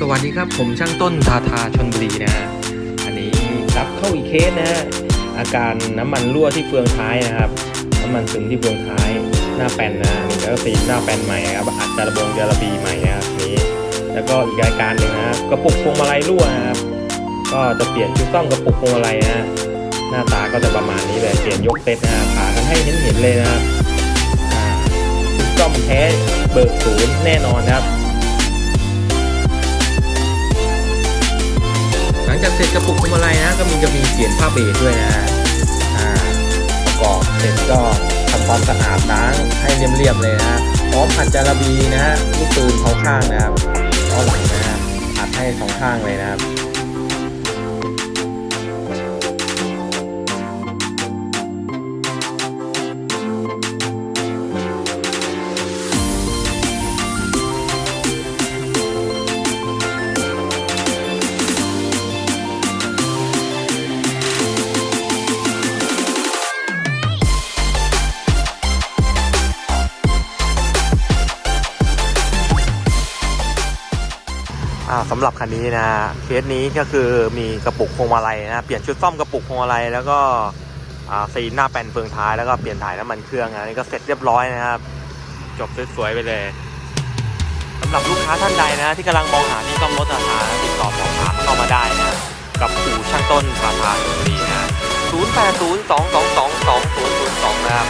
สวัสดีครับผมช่างต้นทาทาชนบุรีนะฮะอันนี้รับเข้าอีกเคสนะฮะอาการน้ำมันรั่วที่เฟืองท้ายนะครับ น้ำมันซึมที่เฟืองท้ายหน้าแป้นนะนี่แล้วก็ตีหน้าแป้นใหม่ครับอัดจาระบงจาระบีใหม่นะครับนี้ แล้วก็อีกรายการหนึ่งนะครับกระปุกพวงมาลัยรั่วนะครับก็จะเปลี่ยนชุดซ่อมกระปุกพวงมาลัยนะหน้าตาก็จะประมาณนี้เลยเปลี่ยนยกเซตนะฮะผ่ากันให้เห็นเห็นเลยนะครับอ่าชุดซ่อมแท้เบิกศูนย์แน่นอนนะครับ วงมาลัยนะก็มีจะมีเปลี่ยนผ้าเบรด้วยนะฮะอ่าประกอบเสร็จก็ทำความสะอาดล้างให้เรียบๆเลยนะฮะพร้อมอัดจาระบีนะฮะลูกปืนเขาข้างนะครับล้อหลังนะฮะอัดให้สองข้างเลยนะครับ สำหรับคันนี้นะเคสนี้ก็คือมีกระปุกพวงมาลัยนะเปลี่ยนชุดซ่อมกระปุกพวงมาลัยแล้วก็อ่าซีนหน้าแปลนเฟืองท้ายแล้วก็เปลี่ยนถ่ายน้ำมันเครื่องนะนี่ก็เสร็จเรียบร้อยนะครับ จบสวยๆไปเลยสำหรับลูกค้าท่านใดนะที่กำลังมองหาที่ซ่อมรถอาหารติดต่อสอบถามเข้ามาได้นะกับอู่ช่างต้นทาทาชลบุรีนะ 0 8 0 2 2 2 2 0 0 2 นะครับ